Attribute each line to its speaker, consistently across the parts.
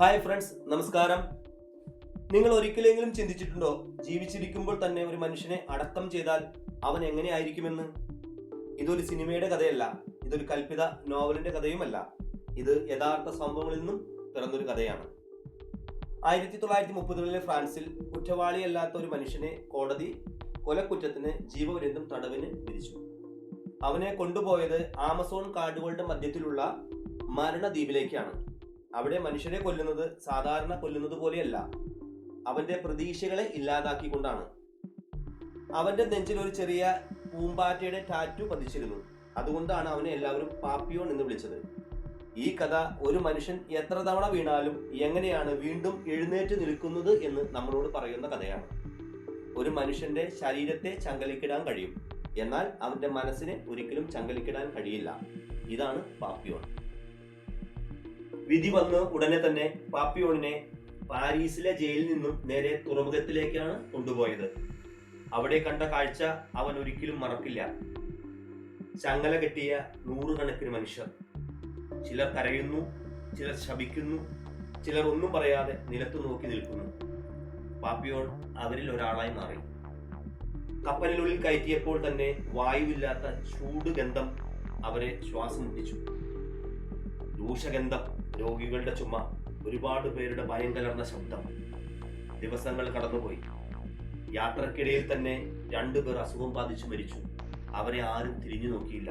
Speaker 1: Hi friends നമസ്കാരം. നിങ്ങൾ ഒരിക്കലെങ്കിലും ചിന്തിച്ചിട്ടുണ്ടോ? ജീവിച്ചിരിക്കുമ്പോൾ തന്നെ ഒരു മനുഷ്യനെ അടക്കം ചെയ്താൽ അവൻ എങ്ങനെയായിരിക്കുമെന്ന് ഇതൊരു സിനിമയുടെ കഥയല്ല. ഇതൊരു കൽപ്പിത നോവലിന്റെ കഥയുമല്ല. ഇത് യഥാർത്ഥ സംഭവങ്ങളിൽ നിന്നും പിറന്നൊരു കഥയാണ്. ആയിരത്തി തൊള്ളായിരത്തി മുപ്പതുകളിലെ ഫ്രാൻസിൽ കുറ്റവാളിയല്ലാത്ത ഒരു മനുഷ്യനെ കോടതി കൊലക്കുറ്റത്തിന് ജീവപര്യന്തം തടവിന് വിധിച്ചു. അവനെ കൊണ്ടുപോയത് ആമസോൺ കാടുകളുടെ മധ്യത്തിലുള്ള മരണദ്വീപിലേക്കാണ്. അവിടെ മനുഷ്യരെ കൊല്ലുന്നത് സാധാരണ കൊല്ലുന്നത് പോലെയല്ല. അവന്റെ പ്രതീക്ഷകളെ ഇല്ലാതാക്കിക്കൊണ്ടാണ്. അവന്റെ നെഞ്ചിൽ ഒരു ചെറിയ പൂമ്പാറ്റയുടെ ടാറ്റു പതിച്ചിരുന്നു. അതുകൊണ്ടാണ് അവനെ എല്ലാവരും പാപ്പിയോൺ എന്ന് വിളിച്ചത്. ഈ കഥ ഒരു മനുഷ്യൻ എത്ര തവണ വീണാലും എങ്ങനെയാണ് വീണ്ടും എഴുന്നേറ്റ് നിൽക്കുന്നത് എന്ന് നമ്മളോട് പറയുന്ന കഥയാണ്. ഒരു മനുഷ്യന്റെ ശരീരത്തെ ചങ്കലിക്കിടാൻ കഴിയും. എന്നാൽ അവന്റെ മനസ്സിനെ ഒരിക്കലും ചങ്കലിക്കിടാൻ കഴിയില്ല. ഇതാണ് പാപ്പിയോൺ. വിധി വന്ന് ഉടനെ തന്നെ പാപ്പിയോണിനെ പാരീസിലെ ജയിലിൽ നിന്നും നേരെ തുറമുഖത്തിലേക്കാണ് കൊണ്ടുപോയത്. അവിടെ കണ്ട കാഴ്ച അവൻ ഒരിക്കലും മറക്കില്ല. ചങ്ങല കെട്ടിയ നൂറുകണക്കിന് മനുഷ്യർ. ചിലർ കരയുന്നു ചിലർ ശപിക്കുന്നു ചിലർ ഒന്നും പറയാതെ നിലത്തു നോക്കി നിൽക്കുന്നു. പാപ്പിയോൺ അവരിൽ ഒരാളായി മാറി. കപ്പലിനുള്ളിൽ കയറ്റിയപ്പോൾ തന്നെ വായുവില്ലാത്ത ചൂട് ഗന്ധം അവരെ ശ്വാസം മുട്ടിച്ചു. രൂക്ഷഗന്ധം രോഗികളുടെ ചുമ ഒരുപാട് പേരുടെ ഭയം കലർന്ന ശബ്ദം. ദിവസങ്ങൾ കടന്നുപോയി. യാത്രക്കിടയിൽ തന്നെ രണ്ടു പേർ അസുഖം ബാധിച്ചു മരിച്ചു. അവരെ ആരും തിരിഞ്ഞു നോക്കിയില്ല.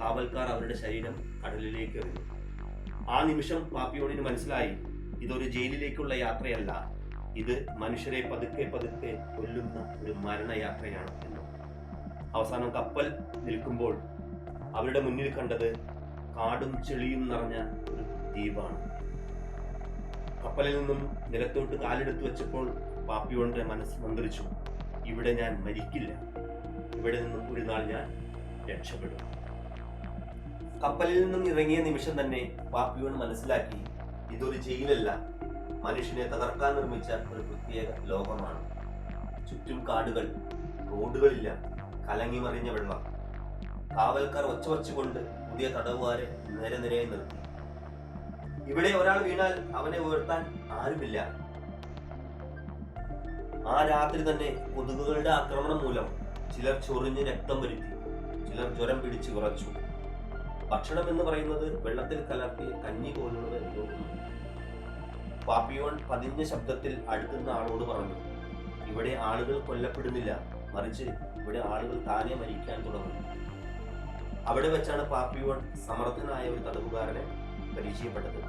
Speaker 1: കാവൽക്കാർ അവരുടെ ശരീരം കടലിലേക്ക് എറിഞ്ഞു. ആ നിമിഷം പാപ്പിയോണിന് മനസ്സിലായി ഇതൊരു ജയിലിലേക്കുള്ള യാത്രയല്ല. ഇത് മനുഷ്യരെ പതുക്കെ പതുക്കെ കൊല്ലുന്ന ഒരു മരണയാത്രയാണ് എന്ന്. അവസാനം കപ്പൽ നിൽക്കുമ്പോൾ അവരുടെ മുന്നിൽ കണ്ടത് കാടും ചെളിയും നിറഞ്ഞ ഒരു ദ്വീപാണ് കപ്പലിൽ നിന്നും നിലത്തോട്ട് കാലെടുത്ത് വെച്ചപ്പോൾ പാപ്പിയോണിന്റെ മനസ്സ് മന്ത്രിച്ചു ഇവിടെ ഞാൻ മരിക്കില്ല. ഇവിടെ നിന്നും ഒരു നാൾ ഞാൻ രക്ഷപ്പെടും. കപ്പലിൽ നിന്നും ഇറങ്ങിയ നിമിഷം തന്നെ പാപ്പിയോൺ മനസ്സിലാക്കി ഇതൊരു ജയിലല്ല. മനുഷ്യനെ തകർക്കാൻ നിർമ്മിച്ച ഒരു പ്രത്യേക ലോകമാണ്. ചുറ്റും കാടുകൾ റോഡുകളില്ല. കലങ്ങി മറിഞ്ഞ വെള്ളം. കാവൽക്കാർ ഒച്ച വച്ചുകൊണ്ട് പുതിയ തടവുകാരെ നേരെ നിരയായി നിർത്തി. ഇവിടെ ഒരാൾ വീണാൽ അവനെ ഉയർത്താൻ ആരുമില്ല. ആ രാത്രി തന്നെ കൊതുകുകളുടെ ആക്രമണം മൂലം ചിലർ ചൊറിഞ്ഞ് രക്തം വരുത്തി ചിലർ ജ്വരം പിടിച്ച് കുറച്ചു ഭക്ഷണം എന്ന് പറയുന്നത് വെള്ളത്തിൽ കലർത്തിയ കഞ്ഞി പോലുള്ളത് പാപ്പിയോൺ പതിഞ്ഞ ശബ്ദത്തിൽ അടുക്കുന്ന ആളോട് പറഞ്ഞു ഇവിടെ ആളുകൾ കൊല്ലപ്പെടുന്നില്ല. മറിച്ച് ഇവിടെ ആളുകൾ താനെ മരിക്കാൻ തുടങ്ങുന്നു അവിടെ വെച്ചാണ് പാപ്പിയോൺ സമർത്ഥനായ ഒരു തടവുകാരനെ പരിചയപ്പെട്ടത്.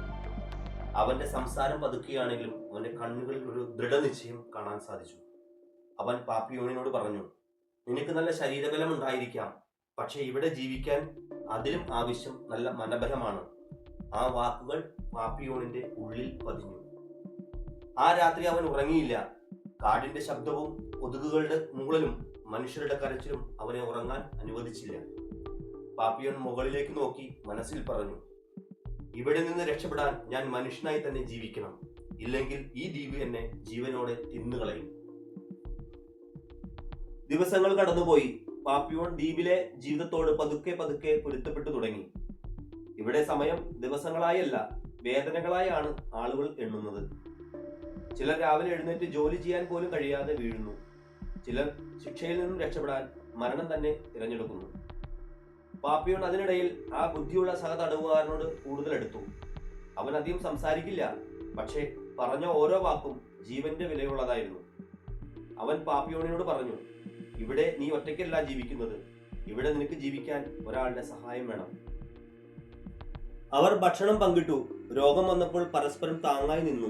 Speaker 1: അവന്റെ സംസാരം പതുക്കുകയാണെങ്കിലും അവന്റെ കണ്ണുകളിൽ ഒരു ദൃഢനിശ്ചയം കാണാൻ സാധിച്ചു. അവൻ പാപ്പിയോണിനോട് പറഞ്ഞു നിനക്ക് നല്ല ശരീരബലം ഉണ്ടായിരിക്കാം പക്ഷെ ഇവിടെ ജീവിക്കാൻ അതിലും ആവശ്യം നല്ല മനബലമാണ്. ആ വാക്കുകൾ പാപ്പിയോണിന്റെ ഉള്ളിൽ പതിഞ്ഞു. ആ രാത്രി അവൻ ഉറങ്ങിയില്ല. കാടിന്റെ ശബ്ദവും കൊതുകുകളുടെ മൂളലും മനുഷ്യരുടെ കരച്ചിലും അവനെ ഉറങ്ങാൻ അനുവദിച്ചില്ല. പാപ്പിയോൺ മുകളിലേക്ക് നോക്കി മനസ്സിൽ പറഞ്ഞു ഇവിടെ നിന്ന് രക്ഷപ്പെടാൻ ഞാൻ മനുഷ്യനായി തന്നെ ജീവിക്കണം. ഇല്ലെങ്കിൽ ഈ ദ്വീപ് എന്നെ ജീവനോടെ തിന്നുകളയും. ദിവസങ്ങൾ കടന്നുപോയി. പാപ്പിയോൺ ദ്വീപിലെ ജീവിതത്തോട് പതുക്കെ പതുക്കെ പൊരുത്തപ്പെട്ടു തുടങ്ങി. ഇവിടെ സമയം ദിവസങ്ങളായല്ല വേദനകളായാണ് ആളുകൾ എണ്ണുന്നത്. ചിലർ രാവിലെ എഴുന്നേറ്റ് ജോലി ചെയ്യാൻ പോലും കഴിയാതെ വീഴുന്നു. ചിലർ ശിക്ഷയിൽ നിന്നും രക്ഷപ്പെടാൻ മരണം തന്നെ തിരഞ്ഞെടുക്കുന്നു. പാപ്പിയോൺ അതിനിടയിൽ ആ ബുദ്ധിയുള്ള സഹതടവുകാരനോട് കൂടുതൽ എടുത്തു അവൻ അധികം സംസാരിക്കില്ല. പക്ഷേ പറഞ്ഞ ഓരോ വാക്കും ജീവന്റെ വിലയുള്ളതായിരുന്നു. അവൻ പാപ്പിയോണിനോട് പറഞ്ഞു ഇവിടെ നീ ഒറ്റയ്ക്കല്ല ജീവിക്കുന്നത്. ഇവിടെ നിനക്ക് ജീവിക്കാൻ ഒരാളുടെ സഹായം വേണം. അവർ ഭക്ഷണം പങ്കിട്ടു. രോഗം വന്നപ്പോൾ പരസ്പരം താങ്ങായി നിന്നു.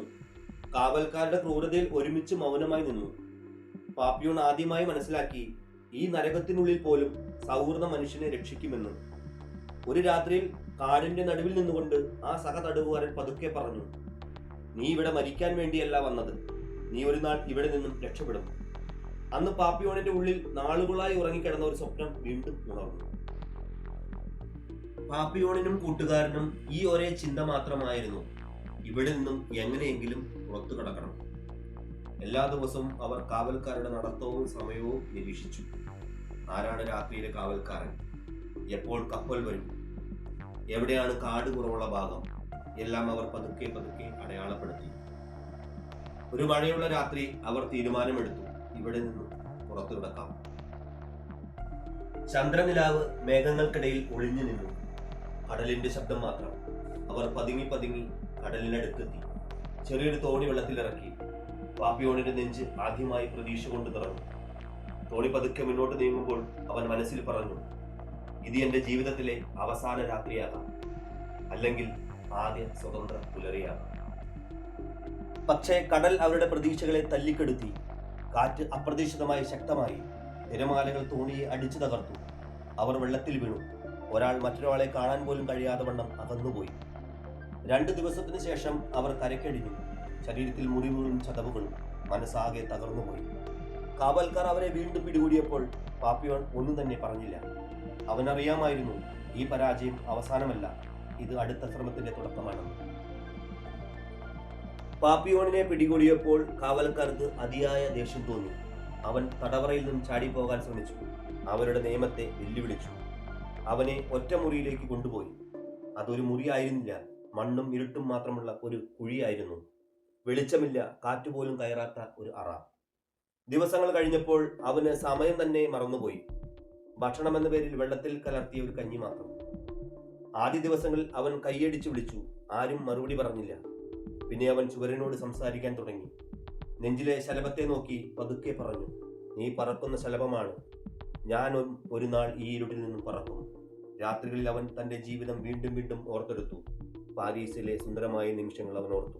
Speaker 1: കാവൽക്കാരുടെ ക്രൂരതയിൽ ഒരുമിച്ച് മൗനമായി നിന്നു. പാപ്പിയോൺ ആദ്യമായി മനസ്സിലാക്കി ഈ നരകത്തിനുള്ളിൽ പോലും സൗഹൃദ മനുഷ്യനെ രക്ഷിക്കുമെന്ന് ഒരു രാത്രിയിൽ കാടിന്റെ നടുവിൽ നിന്നുകൊണ്ട് ആ സഹ തടവുകാരൻ പതുക്കെ പറഞ്ഞു നീ ഇവിടെ മരിക്കാൻ വേണ്ടിയല്ല വന്നത്. നീ ഒരു നാൾ ഇവിടെ നിന്നും രക്ഷപ്പെടും. അന്ന് പാപ്പിയോണിന്റെ ഉള്ളിൽ നാളുകളായി ഉറങ്ങിക്കിടന്ന ഒരു സ്വപ്നം വീണ്ടും ഉണർന്നു. പാപ്പിയോണിനും കൂട്ടുകാരനും ഈ ഒരേ ചിന്ത മാത്രമായിരുന്നു. ഇവിടെ നിന്നും എങ്ങനെയെങ്കിലും പുറത്തു കടക്കണം. എല്ലാ ദിവസവും അവർ കാവൽക്കാരുടെ നടത്തവും സമയവും നിരീക്ഷിച്ചു. ആരാണ് രാത്രിയിലെ കാവൽക്കാരൻ? എപ്പോൾ കപ്പൽ വരും? എവിടെയാണ് കാട് കുറവുള്ള ഭാഗം? എല്ലാം അവർ പതുക്കെ പതുക്കെ അടയാളപ്പെടുത്തി. ഒരു മഴയുള്ള രാത്രി അവർ തീരുമാനമെടുത്തു. ഇവിടെ നിന്നും പുറത്തു കിടക്കാം. ചന്ദ്രനിലാവ് മേഘങ്ങൾക്കിടയിൽ ഒളിഞ്ഞു നിന്നു. കടലിന്റെ ശബ്ദം മാത്രം. അവർ പതുങ്ങി പതുങ്ങി കടലിനടുത്തെത്തി. ചെറിയൊരു തോണി വെള്ളത്തിലിറക്കി. പാപ്പിയോണിന്റെ നെഞ്ച് ആദ്യമായി പ്രതീക്ഷ കൊണ്ട് നിറഞ്ഞു. തോണി പതുക്കെ മുന്നോട്ട് നീങ്ങുമ്പോൾ അവൻ മനസ്സിൽ പറഞ്ഞു ഇത് എന്റെ ജീവിതത്തിലെ അവസാന രാത്രിയാകാം. അല്ലെങ്കിൽ ആദ്യ സ്വതന്ത്ര പുലരിയാകാം. പക്ഷേ കടൽ അവരുടെ പ്രതീക്ഷകളെ തല്ലിക്കെടുത്തി. കാറ്റ് അപ്രതീക്ഷിതമായി ശക്തമായി തിരമാലകൾ തോണിയെ അടിച്ചു തകർത്തു. അവർ വെള്ളത്തിൽ വീണു. ഒരാൾ മറ്റൊരാളെ കാണാൻ പോലും കഴിയാതെ വണ്ണം അകന്നുപോയി. രണ്ടു ദിവസത്തിന് ശേഷം അവർ കരക്കടിഞ്ഞു ശരീരത്തിൽ മുറിവുകളും ചതവുകളും മനസ്സാകെ തകർന്നുപോയി. കാവൽക്കാർ അവരെ വീണ്ടും പിടികൂടിയപ്പോൾ പാപ്പിയോൺ ഒന്നും തന്നെ പറഞ്ഞില്ല. അവനറിയാമായിരുന്നു ഈ പരാജയം അവസാനമല്ല ഇത് അടുത്ത ശ്രമത്തിന്റെ തുടക്കമാണ്. പാപ്പിയോണിനെ പിടികൂടിയപ്പോൾ കാവൽക്കാർക്ക് അതിയായ ദേഷ്യം തോന്നി. അവൻ തടവറയിൽ നിന്നും ചാടിപ്പോകാൻ ശ്രമിച്ചു. അവരുടെ നിയമത്തെ വെല്ലുവിളിച്ചു. അവനെ ഒറ്റ മുറിയിലേക്ക് കൊണ്ടുപോയി. അതൊരു മുറിയായിരുന്നില്ല മണ്ണും ഇരുട്ടും മാത്രമുള്ള ഒരു കുഴിയായിരുന്നു. വെളിച്ചമില്ല കാറ്റുപോലും കയറാത്ത ഒരു അറ. ദിവസങ്ങൾ കഴിഞ്ഞപ്പോൾ അവന് സമയം തന്നെ മറന്നുപോയി. ഭക്ഷണം എന്ന പേരിൽ വെള്ളത്തിൽ കലർത്തിയ ഒരു കഞ്ഞി മാത്രം. ആദ്യ ദിവസങ്ങളിൽ അവൻ കൈയടിച്ചു വിളിച്ചു. ആരും മറുപടി പറഞ്ഞില്ല. പിന്നെ അവൻ ചുവരനോട് സംസാരിക്കാൻ തുടങ്ങി. നെഞ്ചിലെ ശലഭത്തെ നോക്കി പതുക്കെ പറഞ്ഞു നീ പറക്കുന്ന ശലഭമാണ്. ഞാൻ ഒരു- നാൾ ഈ ഇരുട്ടിൽ നിന്നും പറക്കും. രാത്രികളിൽ അവൻ തന്റെ ജീവിതം വീണ്ടും വീണ്ടും ഓർത്തെടുത്തു. പാരീസിലെ സുന്ദരമായ നിമിഷങ്ങൾ അവൻ ഓർത്തു.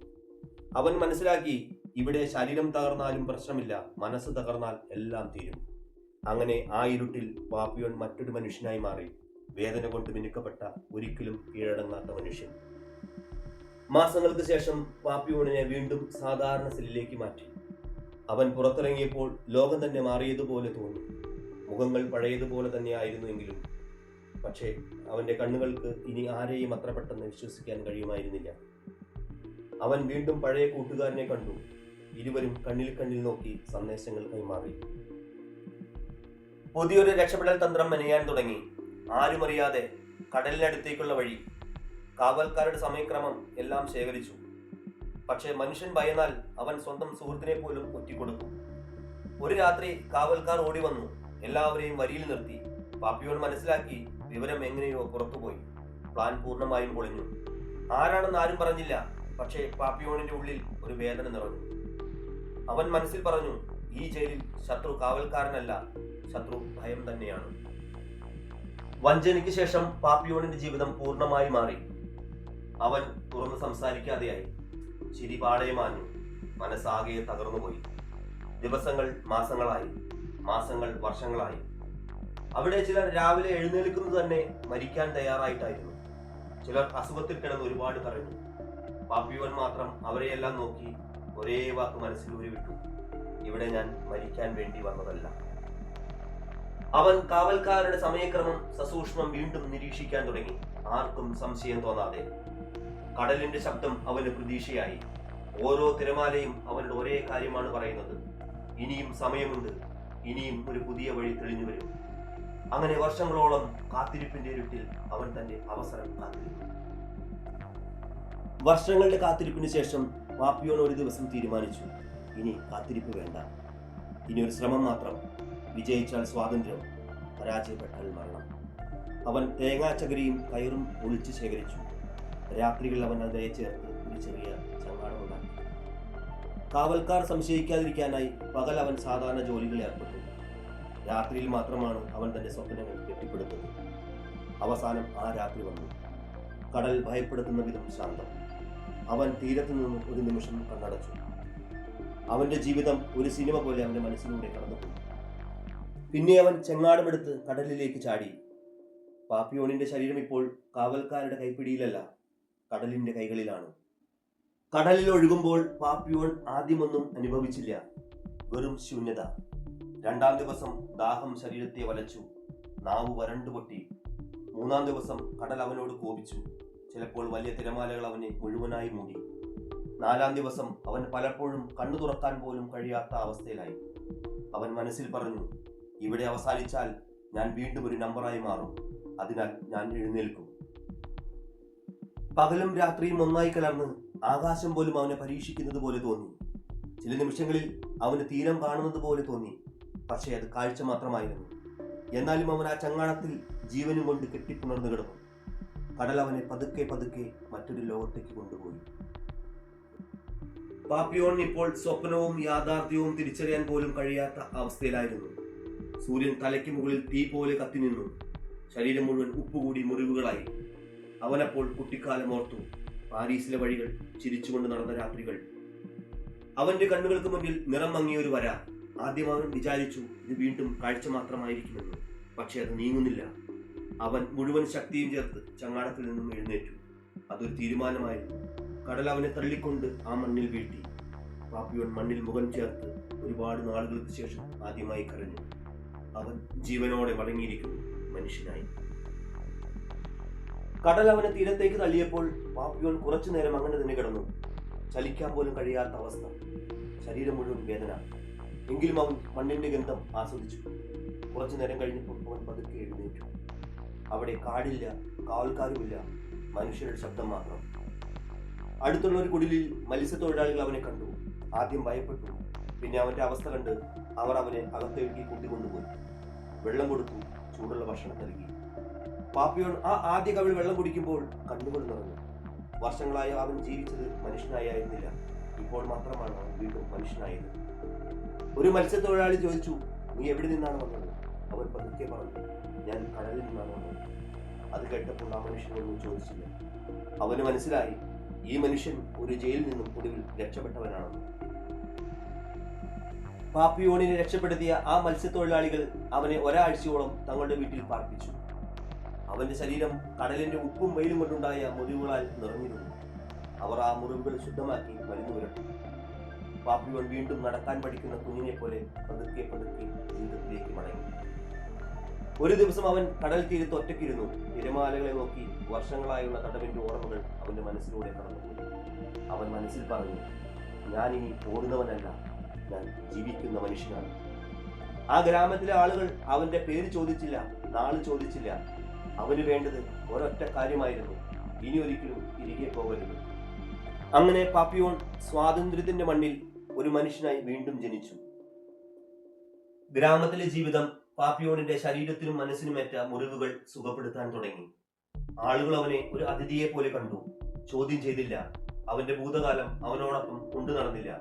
Speaker 1: അവൻ മനസ്സിലാക്കി ഇവിടെ ശരീരം തകർന്നാലും പ്രശ്നമില്ല മനസ്സ് തകർന്നാൽ എല്ലാം തീരും. അങ്ങനെ ആ ഇരുട്ടിൽ പാപ്പിയോൻ മറ്റൊരു മനുഷ്യനായി മാറി. വേദന കൊണ്ട് മിനുക്കപ്പെട്ട ഒരിക്കലും കീഴടങ്ങാത്ത മനുഷ്യൻ. മാസങ്ങൾക്ക് ശേഷം പാപ്പിയോണിനെ വീണ്ടും സാധാരണ സെല്ലിലേക്ക് മാറ്റി. അവൻ പുറത്തിറങ്ങിയപ്പോൾ ലോകം തന്നെ മാറിയതുപോലെ തോന്നി. മുഖങ്ങൾ പഴയതുപോലെ തന്നെ തന്നെയായിരുന്നുവെങ്കിലും പക്ഷേ അവന്റെ കണ്ണുകൾക്ക് ഇനി ആരെയും അത്ര പെട്ടെന്ന് വിശ്വസിക്കാൻ കഴിയുമായിരുന്നില്ല. അവൻ വീണ്ടും പഴയ കൂട്ടുകാരനെ കണ്ടു. ഇരുവരും കണ്ണിൽ കണ്ണിൽ നോക്കി സന്ദേശങ്ങൾ കൈമാറി. പുതിയൊരു രക്ഷപ്പെടൽ തന്ത്രം മെനയാൻ തുടങ്ങി. ആരുമറിയാതെ കടലിനടുത്തേക്കുള്ള വഴി കാവൽക്കാരുടെ സമയക്രമം എല്ലാം ശേഖരിച്ചു. പക്ഷേ മനുഷ്യൻ ഭയന്നാൽ അവൻ സ്വന്തം സുഹൃത്തിനെ പോലും ഒറ്റിക്കൊടുക്കും. ഒരു രാത്രി കാവൽക്കാർ ഓടി വന്നു. എല്ലാവരെയും വരിയിൽ നിർത്തി. പാപ്പിയോൺ മനസ്സിലാക്കി വിവരം എങ്ങനെയോ പുറത്തുപോയി. പ്ലാൻ പൂർണമായും പൊളിഞ്ഞു. ആരാണെന്ന് ആരും പറഞ്ഞില്ല. പക്ഷേ പാപ്പിയോണിന്റെ ഉള്ളിൽ ഒരു വേദന നിറഞ്ഞു. അവൻ മനസ്സിൽ പറഞ്ഞു ഈ ജയിലിൽ ശത്രു കാവൽക്കാരനല്ല ശത്രു ഭയം തന്നെയാണ്. വഞ്ചനയ്ക്ക് ശേഷം പാപ്പിയോണിന്റെ ജീവിതം പൂർണമായി മാറി. അവൻ തുറന്ന് സംസാരിക്കാതെയായി. ചിരി പാടയെ മാഞ്ഞു. മനസ്സാകെ തകർന്നുപോയി. ദിവസങ്ങൾ മാസങ്ങളായി. മാസങ്ങൾ വർഷങ്ങളായി. അവിടെ ചിലർ രാവിലെ എഴുന്നേൽക്കുന്നത് തന്നെ മരിക്കാൻ തയ്യാറായിട്ടായിരുന്നു. ചിലർ അസുഖത്തിൽ കിടന്ന് ഒരുപാട് കരഞ്ഞു. പാപ്പിയോൻ മാത്രം അവരെയെല്ലാം നോക്കി ഒരേ വാക്ക് മനസ്സിൽ ഉരുവിട്ടു ഇവിടെ ഞാൻ മരിക്കാൻ വേണ്ടി വന്നതല്ല. അവൻ കാവൽക്കാരുടെ സമയക്രമം സസൂക്ഷ്മം വീണ്ടും നിരീക്ഷിക്കാൻ തുടങ്ങി. ആർക്കും സംശയം തോന്നാതെ. കടലിന്റെ ശബ്ദം അവന് പ്രതീക്ഷയായി. ഓരോ തിരമാലയും അവനോട് ഒരേ കാര്യമാണ് പറയുന്നത്. ഇനിയും സമയമുണ്ട്. ഇനിയും ഒരു പുതിയ വഴി തെളിഞ്ഞു വരും. അങ്ങനെ വർഷങ്ങളോളം കാത്തിരിപ്പിന്റെ ഇരുട്ടിൽ അവൻ തന്റെ അവസരം കാത്തിരുന്നു. വർഷങ്ങളുടെ കാത്തിരിപ്പിന് ശേഷം പാപ്പിയോൺ ഒരു ദിവസം തീരുമാനിച്ചു ഇനി കാത്തിരിപ്പ് വേണ്ട. ഇനി ഒരു ശ്രമം മാത്രം. വിജയിച്ചാൽ സ്വാതന്ത്ര്യം പരാജയപ്പെട്ടാൽ മരണം. അവൻ തേങ്ങാച്ചകരിയും കയറും ഒളിച്ച് ശേഖരിച്ചു. രാത്രികളിൽ അവൻ അതേ ചേർത്ത് ഒരു ചെറിയ ചങ്ങാടമുണ്ടാക്കി. കാവൽക്കാർ സംശയിക്കാതിരിക്കാനായി പകൽ അവൻ സാധാരണ ജോലികളിൽ ഏർപ്പെട്ടു. രാത്രിയിൽ മാത്രമാണ് അവൻ തന്റെ സ്വപ്നങ്ങൾ കെട്ടിപ്പടുത്തത്. അവസാനം ആ രാത്രി വന്നു. കടൽ ഭയപ്പെടുത്തുന്ന വിധം ശാന്തം. അവൻ തീരത്തു നിന്ന് ഒരു നിമിഷം കണ്ണടച്ചു. അവന്റെ ജീവിതം ഒരു സിനിമ പോലെ അവന്റെ മനസ്സിലൂടെ കടന്നുപോയി. പിന്നെ അവൻ ചെങ്ങാടമെടുത്ത് കടലിലേക്ക് ചാടി. പാപ്പിയോണിന്റെ ശരീരം ഇപ്പോൾ കാവൽക്കാരുടെ കൈപ്പിടിയിലല്ല കടലിന്റെ കൈകളിലാണ്. കടലിൽ ഒഴുകുമ്പോൾ പാപ്പിയോൺ ആദ്യമൊന്നും അനുഭവിച്ചില്ല. വെറും ശൂന്യത. രണ്ടാം ദിവസം ദാഹം ശരീരത്തെ വലച്ചു നാവ് വരണ്ടു പൊട്ടി മൂന്നാം ദിവസം കടൽ അവനോട് കോപിച്ചു. ചിലപ്പോൾ വലിയ തിരമാലകൾ അവനെ മുഴുവനായി മൂടി നാലാം ദിവസം അവൻ പലപ്പോഴും കണ്ണു തുറക്കാൻ പോലും കഴിയാത്ത അവസ്ഥയിലായി. അവൻ മനസ്സിൽ പറഞ്ഞു ഇവിടെ അവസാനിച്ചാൽ ഞാൻ വീണ്ടും ഒരു നമ്പറായി മാറും. അതിനാൽ ഞാൻ എഴുന്നേൽക്കും. പകലും രാത്രിയും ഒന്നായി കലർന്ന് ആകാശം പോലും അവനെ പരീക്ഷിക്കുന്നത് പോലെ തോന്നി. ചില നിമിഷങ്ങളിൽ അവന് തീരം കാണുന്നത് പോലെ തോന്നി. പക്ഷേ അത് കാഴ്ച മാത്രമായിരുന്നു. എന്നാലും അവൻ ആ ചങ്ങാടത്തിൽ ജീവനും കൊണ്ട് കെട്ടിപ്പുണർന്നു കിടന്നു. കടൽ അവനെ പതുക്കെ പതുക്കെ മറ്റൊരു ലോകത്തേക്ക് കൊണ്ടുപോയി. പാപ്പിയോൺ ഇപ്പോൾ സ്വപ്നവും യാഥാർത്ഥ്യവും തിരിച്ചറിയാൻ പോലും കഴിയാത്ത അവസ്ഥയിലായിരുന്നു. സൂര്യൻ തലയ്ക്ക് മുകളിൽ തീ പോലെ കത്തിനിന്നു ശരീരം മുഴുവൻ ഉപ്പുകൂടി മുറിവുകളായി. അവനപ്പോൾ കുട്ടിക്കാലം ഓർത്തു. പാരീസിലെ വഴികൾ ചിരിച്ചുകൊണ്ട് നടന്ന രാത്രികൾ. അവന്റെ കണ്ണുകൾക്ക് മുന്നിൽ നിറം മങ്ങിയ ഒരു വര. ആദ്യം വിചാരിച്ചു ഇത് വീണ്ടും കാഴ്ച മാത്രമായിരിക്കുമെന്ന്. പക്ഷെ അത് നീങ്ങുന്നില്ല. അവൻ മുഴുവൻ ശക്തിയും ചേർത്ത് ചങ്ങാടത്തിൽ നിന്നും എഴുന്നേറ്റു. അതൊരു തീരുമാനമായിരുന്നു. കടൽ അവനെ തള്ളിക്കൊണ്ട് ആ മണ്ണിൽ വീഴ്ത്തി. പാപ്പിയോൻ മണ്ണിൽ മുഖം ചേർത്ത് ഒരുപാട് നാളുകൾക്ക് ശേഷം ആദ്യമായി കരഞ്ഞു. അവൻ ജീവനോടെ മടങ്ങിയിരിക്കുന്നു മനുഷ്യനായി. കടൽ അവനെ തീരത്തേക്ക് തള്ളിയപ്പോൾ പാപ്പിയോൻ കുറച്ചു നേരം അങ്ങനെ തന്നെ കിടന്നു. ചലിക്കാൻ പോലും കഴിയാത്ത അവസ്ഥ. ശരീരം മുഴുവൻ വേദന. എങ്കിലും അവൻ മണ്ണിന്റെ ഗന്ധം ആസ്വദിച്ചു. കുറച്ചു നേരം കഴിഞ്ഞപ്പോൾ അവൻ പതുക്കെ എഴുന്നേറ്റു. അവിടെ കാടില്ല കാവൽക്കാരുമില്ല. മനുഷ്യരുടെ ശബ്ദം മാത്രം. അടുത്തുള്ള ഒരു കുടിലിൽ മത്സ്യത്തൊഴിലാളികൾ അവനെ കണ്ടു. ആദ്യം ഭയപ്പെട്ടു. പിന്നെ അവന്റെ അവസ്ഥ കണ്ട് അവർ അവനെ അകത്തേക്ക് കൂട്ടിക്കൊണ്ടുപോയി. വെള്ളം കൊടുത്തു ചൂടുള്ള ഭക്ഷണം നൽകി. പാപ്പിയോൺ ആ ആദ്യ കവിൾ വെള്ളം കുടിക്കുമ്പോൾ കണ്ണുകൾ വർഷങ്ങളായി അവൻ ജീവിച്ചത് മനുഷ്യനായിരുന്നില്ല ഇപ്പോൾ മാത്രമാണ് അവൻ വീണ്ടും മനുഷ്യനായത്. ഒരു മത്സ്യത്തൊഴിലാളി ചോദിച്ചു നീ എവിടെ നിന്നാണ് വന്നത്? അവൻ പതുക്കെ പറഞ്ഞു ഞാൻ കടലിൽ നിന്നാണ് വന്നത്. അത് കേട്ടപ്പോൾ ആ മനുഷ്യനൊന്നും ചോദിച്ചില്ല. അവന് മനസ്സിലായി ഈ മനുഷ്യൻ ഒരു ജയിലിൽ നിന്നും ഒടുവിൽ രക്ഷപ്പെട്ടവനാണെന്ന്. പാപ്പിയോണിനെ രക്ഷപ്പെടുത്തിയ ആ മത്സ്യത്തൊഴിലാളികൾ അവനെ ഒരാഴ്ചയോളം തങ്ങളുടെ വീട്ടിൽ പാർപ്പിച്ചു. അവന്റെ ശരീരം കടലിന്റെ ഉപ്പും വെയിലും കൊണ്ടുണ്ടായ മുറിവുകളാൽ നിറഞ്ഞിരുന്നു. അവർ ആ മുറിവുകൾ ശുദ്ധമാക്കി മരുന്ന് പുരട്ടി പാപ്പിയോൺ വീണ്ടും നടക്കാൻ പഠിക്കുന്ന കുഞ്ഞിനെ പോലെ പതുക്കെ പതുക്കെ ജീവിതത്തിലേക്ക് മടങ്ങി. ഒരു ദിവസം അവൻ കടൽ തീരത്ത് ഒറ്റയ്ക്കിരുന്നു തിരമാലകളെ നോക്കി വർഷങ്ങളായുള്ള തടവിന്റെ ഓർമ്മകൾ അവന്റെ മനസ്സിലൂടെ കടന്നുപോയി. അവൻ മനസ്സിൽ പറഞ്ഞു ഞാൻ ഇനി ഓടുന്നവനല്ല. ഞാൻ ജീവിക്കുന്ന മനുഷ്യനാണ്. ആ ഗ്രാമത്തിലെ ആളുകൾ അവന്റെ പേര് ചോദിച്ചില്ല നാൾ ചോദിച്ചില്ല. അവന് വേണ്ടത് ഒരൊറ്റ കാര്യമായിരുന്നു ഇനി ഒരിക്കലും തിരികെ പോകരുത്. അങ്ങനെ പാപ്പിയോൺ സ്വാതന്ത്ര്യത്തിന്റെ മണ്ണിൽ ഒരു മനുഷ്യനായി വീണ്ടും ജനിച്ചു. ഗ്രാമത്തിലെ ജീവിതം പാപ്പിയോണിന്റെ ശരീരത്തിനും മനസ്സിനുമേറ്റ മുറിവുകൾ സുഖപ്പെടുത്താൻ തുടങ്ങി. ആളുകൾ അവനെ ഒരു അതിഥിയെ പോലെ കണ്ടു. ചോദ്യം ചെയ്തില്ല. അവന്റെ ഭൂതകാലം അവനോടൊപ്പം കൊണ്ടു നടന്നില്ല.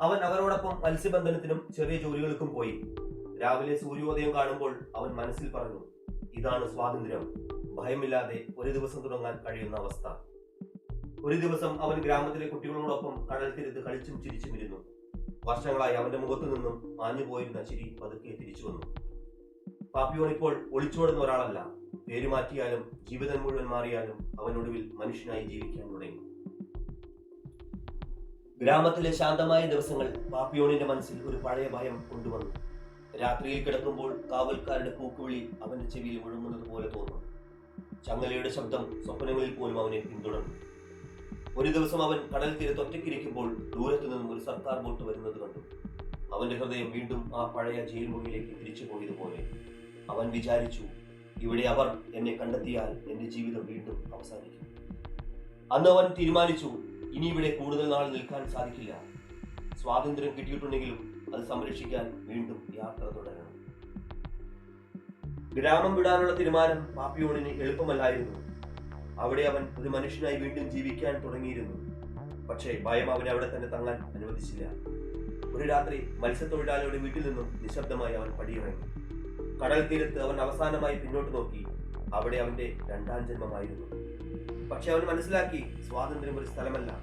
Speaker 1: അവൻ അവരോടൊപ്പം മത്സ്യബന്ധനത്തിനും ചെറിയ ജോലികൾക്കും പോയി. രാവിലെ സൂര്യോദയം കാണുമ്പോൾ അവൻ മനസ്സിൽ പറഞ്ഞു ഇതാണ് സ്വാതന്ത്ര്യം. ഭയമില്ലാതെ ഒരു ദിവസം തുടങ്ങാൻ കഴിയുന്ന അവസ്ഥ. ഒരു ദിവസം അവൻ ഗ്രാമത്തിലെ കുട്ടികളോടൊപ്പം കടൽ തീരത്ത് കളിച്ചും ചിരിച്ചും ഇരുന്നു. വർഷങ്ങളായി അവന്റെ മുഖത്തു നിന്നും മാഞ്ഞു പോയിരുന്ന ചിരി പതുക്കെ തിരിച്ചു വന്നു. പാപ്പിയോൺ ഇപ്പോൾ ഒളിച്ചോടുന്ന ഒരാളല്ല. പേര് മാറ്റിയാലും ജീവിതം മുഴുവൻ മാറിയാലും അവനൊടുവിൽ മനുഷ്യനായി ജീവിക്കാൻ തുടങ്ങി. ഗ്രാമത്തിലെ ശാന്തമായ ദിവസങ്ങൾ പാപ്പിയോണിന്റെ മനസ്സിൽ ഒരു പഴയ ഭയം കൊണ്ടുവന്നു. രാത്രിയിൽ കിടക്കുമ്പോൾ കാവൽക്കാരുടെ കൂക്കുവിളി അവന്റെ ചെവിയിൽ മുഴങ്ങുന്നത് പോലെ തോന്നുന്നു. ചങ്ങലയുടെ ശബ്ദം സ്വപ്നങ്ങളിൽ പോലും അവനെ പിന്തുടർന്നു. ഒരു ദിവസം അവൻ കടൽ തീരത്ത് ഒറ്റയ്ക്കിരിക്കുമ്പോൾ ദൂരത്തു നിന്നും ഒരു സർക്കാർ ബോട്ട് വരുന്നത് കണ്ടു. അവന്റെ ഹൃദയം വീണ്ടും ആ പഴയ ജയിൽ മുറിയിലേക്ക് തിരിച്ചു പോയതുപോലെ. അവൻ വിചാരിച്ചു ഇവിടെ അവർ എന്നെ കണ്ടെത്തിയാൽ എന്റെ ജീവിതം വീണ്ടും അവസാനിക്കും. അന്ന് അവൻ തീരുമാനിച്ചു ഇനി ഇവിടെ കൂടുതൽ നാൾ നിൽക്കാൻ സാധിക്കില്ല. സ്വാതന്ത്ര്യം കിട്ടിയിട്ടുണ്ടെങ്കിലും അത് സംരക്ഷിക്കാൻ വീണ്ടും യാത്ര തുടരണം. ഗ്രാമം വിടാനുള്ള തീരുമാനം പാപ്പിയോണിന് എളുപ്പമല്ലായിരുന്നു. അവിടെ അവൻ ഒരു മനുഷ്യനായി വീണ്ടും ജീവിക്കാൻ തുടങ്ങിയിരുന്നു. പക്ഷേ ഭയം അവനെ അവിടെ തന്നെ തങ്ങാൻ അനുവദിച്ചില്ല. ഒരു രാത്രി മത്സ്യത്തൊഴിലാളിയുടെ വീട്ടിൽ നിന്നും നിശബ്ദമായി അവൻ പടിയിറങ്ങി. കടൽ തീരത്ത് അവൻ അവസാനമായി പിന്നോട്ട് നോക്കി. അവിടെ അവന്റെ രണ്ടാം ജന്മമായിരുന്നു. പക്ഷെ അവൻ മനസ്സിലാക്കി സ്വാതന്ത്ര്യം ഒരു സ്ഥലമല്ല.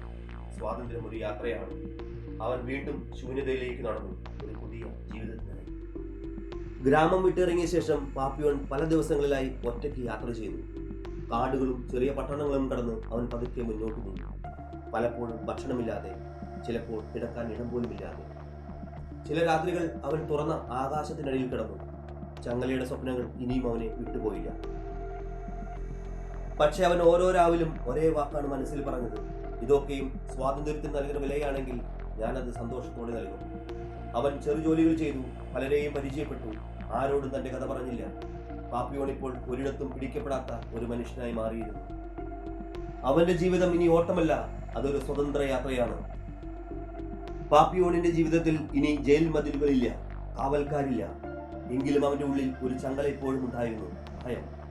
Speaker 1: സ്വാതന്ത്ര്യം ഒരു യാത്രയാണ്. അവൻ വീണ്ടും ശൂന്യതയിലേക്ക് നടന്നു. ഒരു പുതിയ ജീവിതത്തിനായി. ഗ്രാമം വിട്ടിറങ്ങിയ ശേഷം പാപ്പിയോൺ പല ദിവസങ്ങളിലായി ഒറ്റയ്ക്ക് യാത്ര ചെയ്തു. കാടുകളും ചെറിയ പട്ടണങ്ങളും കടന്ന് അവൻ പതുക്കെ മുന്നോട്ട് നീങ്ങി പലപ്പോഴും ഭക്ഷണമില്ലാതെ ചിലപ്പോൾ കിടക്കാൻ ഇടം പോലുമില്ലാതെ. ചില രാത്രികൾ അവൻ തുറന്ന ആകാശത്തിനടിയിൽ കിടന്നു. ചങ്ങലയുടെ സ്വപ്നങ്ങൾ ഇനിയും അവനെ വിട്ടുപോയില്ല. പക്ഷെ അവൻ ഓരോ രാവിലും ഒരേ വാക്കാണ് മനസ്സിൽ പറഞ്ഞത്. ഇതൊക്കെയും സ്വാതന്ത്ര്യത്തിന് നൽകുന്ന വിലയാണെങ്കിൽ ഞാനത് സന്തോഷത്തോടെ നൽകും. അവൻ ചെറു ജോലികൾ ചെയ്തു പലരെയും പരിചയപ്പെട്ടു. ആരോടും തന്റെ കഥ പറഞ്ഞില്ല. പാപ്പിയോൺ ഇപ്പോൾ ഒരിടത്തും പിടിക്കപ്പെടാത്ത ഒരു മനുഷ്യനായി മാറിയിരുന്നു. അവന്റെ ജീവിതം ഇനി ഓട്ടമല്ല അതൊരു സ്വതന്ത്ര യാത്രയാണ്. പാപ്പിയോണിന്റെ ജീവിതത്തിൽ ഇനി ജയിൽ മതിലുകളില്ല കാവൽക്കാരില്ല. എങ്കിലും അവന്റെ ഉള്ളിൽ ഒരു ചങ്ങല ഇപ്പോഴും ഉണ്ടായിരുന്നു ഭയം.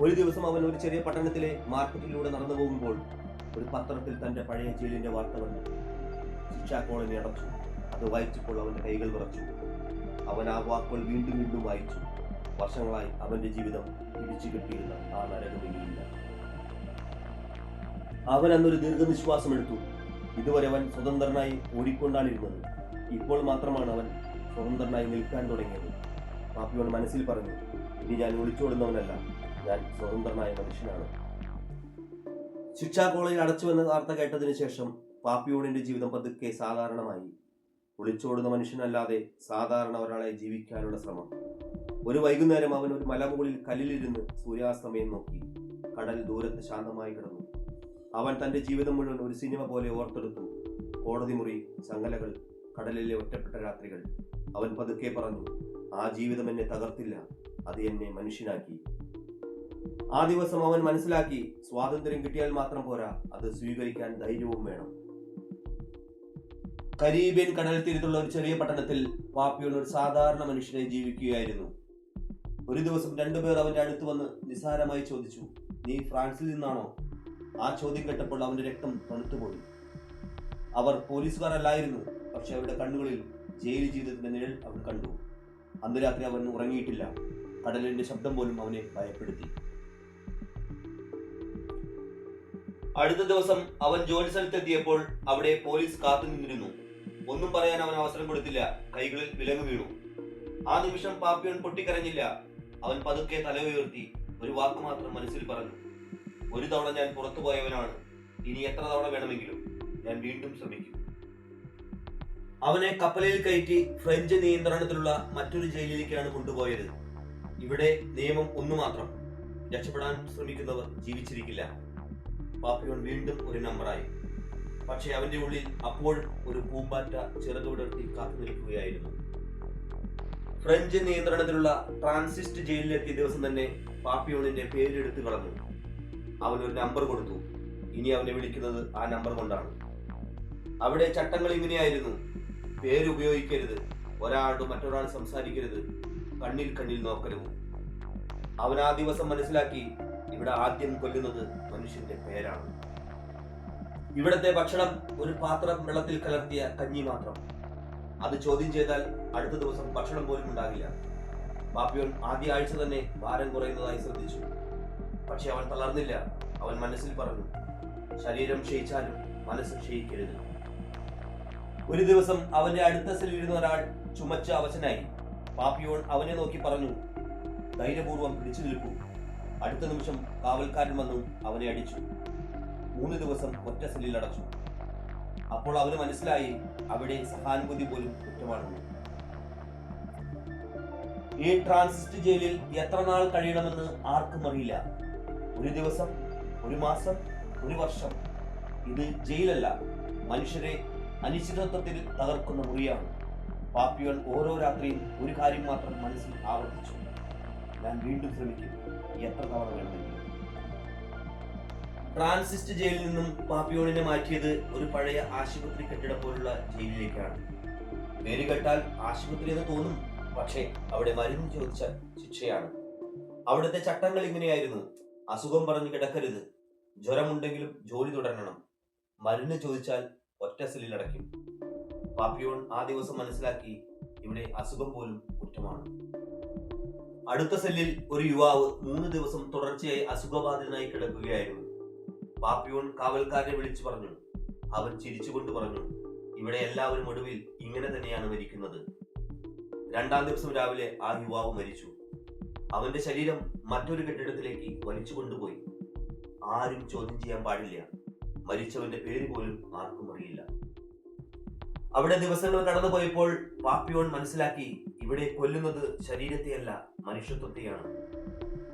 Speaker 1: ഒരു ദിവസം അവൻ ഒരു ചെറിയ പട്ടണത്തിലെ മാർക്കറ്റിലൂടെ നടന്നു പോകുമ്പോൾ ഒരു പത്രത്തിൽ തന്റെ പഴയ ജയിലിന്റെ വാർത്ത വന്നു ശിക്ഷാ കോളനി അടച്ചു. അത് വായിച്ചപ്പോൾ അവന്റെ കൈകൾ വിറച്ചു. അവൻ ആ വാക്കുകൾ വീണ്ടും വീണ്ടും വായിച്ചു. വർഷങ്ങളായി അവന്റെ ജീവിതം പിടിച്ചു കെട്ടിയിരുന്ന ആ നരകം അവൻ അന്നൊരു ദീർഘനിശ്വാസം എടുത്തു. ഇതുവരെ അവൻ സ്വതന്ത്രനായി ഓടിക്കൊണ്ടാണിരുന്നത്. ഇപ്പോൾ മാത്രമാണ് അവൻ സ്വതന്ത്രനായി നിൽക്കാൻ തുടങ്ങിയത്. പാപ്പിയോട് മനസ്സിൽ പറഞ്ഞു ഇനി ഞാൻ ഒളിച്ചോടുന്നവനല്ല. ഞാൻ സ്വതന്ത്രനായ മനുഷ്യനാണ്. ശിക്ഷാ കോളേജിൽ അടച്ചുവെന്ന വാർത്ത കേട്ടതിന് ശേഷം പാപ്പിയോണിന്റെ ജീവിതം പതുക്കെ സാധാരണമായി. ഒളിച്ചോടുന്ന മനുഷ്യനല്ലാതെ സാധാരണ ഒരാളെ ജീവിക്കാനുള്ള ശ്രമം. ഒരു വൈകുന്നേരം അവൻ ഒരു മലമുകളിൽ കല്ലിലിരുന്ന് സൂര്യാസ്തമയം നോക്കി. കടൽ ദൂരത്ത് ശാന്തമായി കിടന്നു. അവൻ തന്റെ ജീവിതം മുഴുവൻ ഒരു സിനിമ പോലെ ഓർത്തെടുത്തു. കോടതി മുറി ചങ്ങലകൾ കടലിലെ ഒറ്റപ്പെട്ട രാത്രികൾ. അവൻ പതുക്കെ പറഞ്ഞു ആ ജീവിതം എന്നെ തകർത്തില്ല. അത് എന്നെ മനുഷ്യനാക്കി. ആ ദിവസം അവൻ മനസ്സിലാക്കി സ്വാതന്ത്ര്യം കിട്ടിയാൽ മാത്രം പോരാ. അത് സ്വീകരിക്കാൻ ധൈര്യവും വേണം. കരീബിയൻ കടൽ തീരത്തുള്ള ഒരു ചെറിയ പട്ടണത്തിൽ പാപ്പിയോൺ ഒരു സാധാരണ മനുഷ്യനെ ജീവിക്കുകയായിരുന്നു. ഒരു ദിവസം രണ്ടുപേർ അവന്റെ അടുത്ത് വന്ന് നിസ്സാരമായി ചോദിച്ചു നീ ഫ്രാൻസിൽ നിന്നാണോ? ആ ചോദ്യം കേട്ടപ്പോൾ അവന്റെ രക്തം തണുത്തുപോയി. അവർ പോലീസുകാരല്ലായിരുന്നു പക്ഷെ അവരുടെ കണ്ണുകളിൽ ജയിൽ ജീവിതത്തിന്റെ നിഴൽ അവൻ കണ്ടു. അന്ന് രാത്രി അവൻ ഉറങ്ങിയിട്ടില്ല. കടലിന്റെ ശബ്ദം പോലും അവനെ ഭയപ്പെടുത്തി. അടുത്ത ദിവസം അവൻ ജോലി സ്ഥലത്തെത്തിയപ്പോൾ അവിടെ പോലീസ് കാത്തു നിന്നിരുന്നു ഒന്നും പറയാൻ അവൻ അവസരം കൊടുത്തില്ല. കൈകളിൽ വിലങ്ങ് വീണു. ആ നിമിഷം പാപ്പിയോൻ പൊട്ടിക്കരഞ്ഞില്ല. അവൻ പതുക്കെ തല ഉയർത്തി ഒരു വാക്ക് മാത്രം മനസ്സിൽ പറഞ്ഞു. ഒരു തവണ ഞാൻ പുറത്തു പോയവനാണ്. ഇനി എത്ര തവണ വേണമെങ്കിലും ഞാൻ വീണ്ടും ശ്രമിക്കും. അവനെ കപ്പലിൽ കയറ്റി ഫ്രഞ്ച് നിയന്ത്രണത്തിലുള്ള മറ്റൊരു ജയിലിലേക്കാണ് കൊണ്ടുപോയത്. ഇവിടെ നിയമം ഒന്നു മാത്രം. രക്ഷപ്പെടാൻ ശ്രമിക്കുന്നവർ ജീവിച്ചിരിക്കില്ല. പാപ്പിയോൺ വീണ്ടും ഒരു നമ്പറായി പക്ഷെ അവന്റെ ഉള്ളിൽ അപ്പോഴും ഒരു പൂമ്പാറ്റ ചിറക് വിടർത്തി കാത്തു നിൽക്കുകയായിരുന്നു. ഫ്രഞ്ച് നിയന്ത്രണത്തിലുള്ള ട്രാൻസിസ്റ്റ് ജയിലിലെത്തിയ ദിവസം തന്നെ പാപ്പിയോണിന്റെ പേരെടുത്ത് കളഞ്ഞു. അവൻ ഒരു നമ്പർ കൊടുത്തു. ഇനി അവനെ വിളിക്കുന്നത് ആ നമ്പർ കൊണ്ടാണ്. അവിടെ ചട്ടങ്ങൾ ഇങ്ങനെയായിരുന്നു. പേര് ഉപയോഗിക്കരുത്. ഒരാളോട് മറ്റൊരാൾ സംസാരിക്കരുത്. കണ്ണിൽ കണ്ണിൽ നോക്കരുത്. അവൻ ആ ദിവസം മനസ്സിലാക്കി ഇവിടെ ആദ്യം കൊല്ലുന്നത് മനുഷ്യന്റെ പേരാണ്. ഇവിടത്തെ ഭക്ഷണം ഒരു പാത്രം വെള്ളത്തിൽ കലർത്തിയ കഞ്ഞി മാത്രം. അത് ചോദ്യം ചെയ്താൽ അടുത്ത ദിവസം ഭക്ഷണം പോലും ഉണ്ടാകില്ല. ബാപ്പിയോൻ ആദ്യ ആഴ്ച തന്നെ ഭാരം കുറയുന്നതായി ശ്രദ്ധിച്ചു. പക്ഷെ അവൻ തളർന്നില്ല. അവൻ മനസ്സിൽ പറഞ്ഞു ശരീരം ക്ഷയിച്ചാലും മനസ്സ് ക്ഷയിക്കരുത്. ഒരു ദിവസം അവന്റെ അടുത്ത സെല്ലിരുന്ന ഒരാൾ ചുമച്ച അവശനായി. പാപ്പിയോൺ അവനെ നോക്കി പറഞ്ഞു ധൈര്യപൂർവം പിടിച്ചു നിൽക്കൂ. അടുത്ത നിമിഷം കാവൽക്കാരൻ വന്നു അവനെ അടിച്ചു. മൂന്ന് ദിവസം ഒറ്റ സെല്ലിൽ അടച്ചു. അപ്പോൾ അവന് മനസ്സിലായി അവിടെ സഹാനുഭൂതി പോലും കുറ്റമാണെന്ന് ഈ ട്രാൻസിസ്റ്റ് ജയിലിൽ എത്ര നാൾ കഴിയണമെന്ന് ആർക്കും അറിയില്ല. ഒരു ദിവസം ഒരു മാസം ഒരു വർഷം. ഇത് ജയിലല്ല മനുഷ്യരെ അനിശ്ചിതത്വത്തിൽ തകർക്കുന്ന മുറിയാണ്. പാപ്പികൾ ഓരോ രാത്രിയും ഒരു കാര്യം മാത്രം മനസ്സിൽ ആവർത്തിച്ചു. ഞാൻ വീണ്ടും ശ്രമിക്കും എത്ര തവണ വേണമെങ്കിലും. ട്രാൻസിസ്റ്റ് ജയിലിൽ നിന്നും പാപ്പിയോണിനെ മാറ്റിയത് ഒരു പഴയ ആശുപത്രി കെട്ടിടം പോലുള്ള ജയിലിലേക്കാണ്. പേര് കേട്ടാൽ ആശുപത്രി എന്ന് തോന്നും പക്ഷേ അവിടെ മരുന്ന് ചോദിച്ച ശിക്ഷയാണ്. അവിടുത്തെ ചട്ടങ്ങൾ ഇങ്ങനെയായിരുന്നു. അസുഖം പറഞ്ഞു കിടക്കരുത്. ജ്വരമുണ്ടെങ്കിലും ജോലി തുടരണം. മരുന്ന് ചോദിച്ചാൽ ഒറ്റ സെല്ലിൽ അടയ്ക്കും. പാപ്പിയോൺ ആ ദിവസം മനസ്സിലാക്കി ഇവിടെ അസുഖം പോലും കുറ്റമാണ്. അടുത്ത സെല്ലിൽ ഒരു യുവാവ് മൂന്ന് ദിവസം തുടർച്ചയായി അസുഖബാധിതനായി കിടക്കുകയായിരുന്നു. പാപ്പിയോൺ കാവൽക്കാരനെ വിളിച്ചു പറഞ്ഞു. അവൻ ചിരിച്ചുകൊണ്ട് പറഞ്ഞു ഇവിടെ എല്ലാവരും ഒടുവിൽ ഇങ്ങനെ തന്നെയാണ് മരിക്കുന്നത്. രണ്ടാം ദിവസം രാവിലെ ആ യുവാവ് മരിച്ചു. അവന്റെ ശരീരം മറ്റൊരു കെട്ടിടത്തിലേക്ക് വലിച്ചു കൊണ്ടുപോയി. ആരും ചോദ്യം ചെയ്യാൻ പാടില്ല. മരിച്ചവന്റെ പേര് പോലും ആർക്കും അറിയില്ല. അവിടെ ദിവസങ്ങൾ കടന്നുപോയപ്പോൾ പാപ്പിയോൺ മനസ്സിലാക്കി ഇവിടെ കൊല്ലുന്നത് ശരീരത്തെയല്ല മനുഷ്യത്വത്തെയാണ്.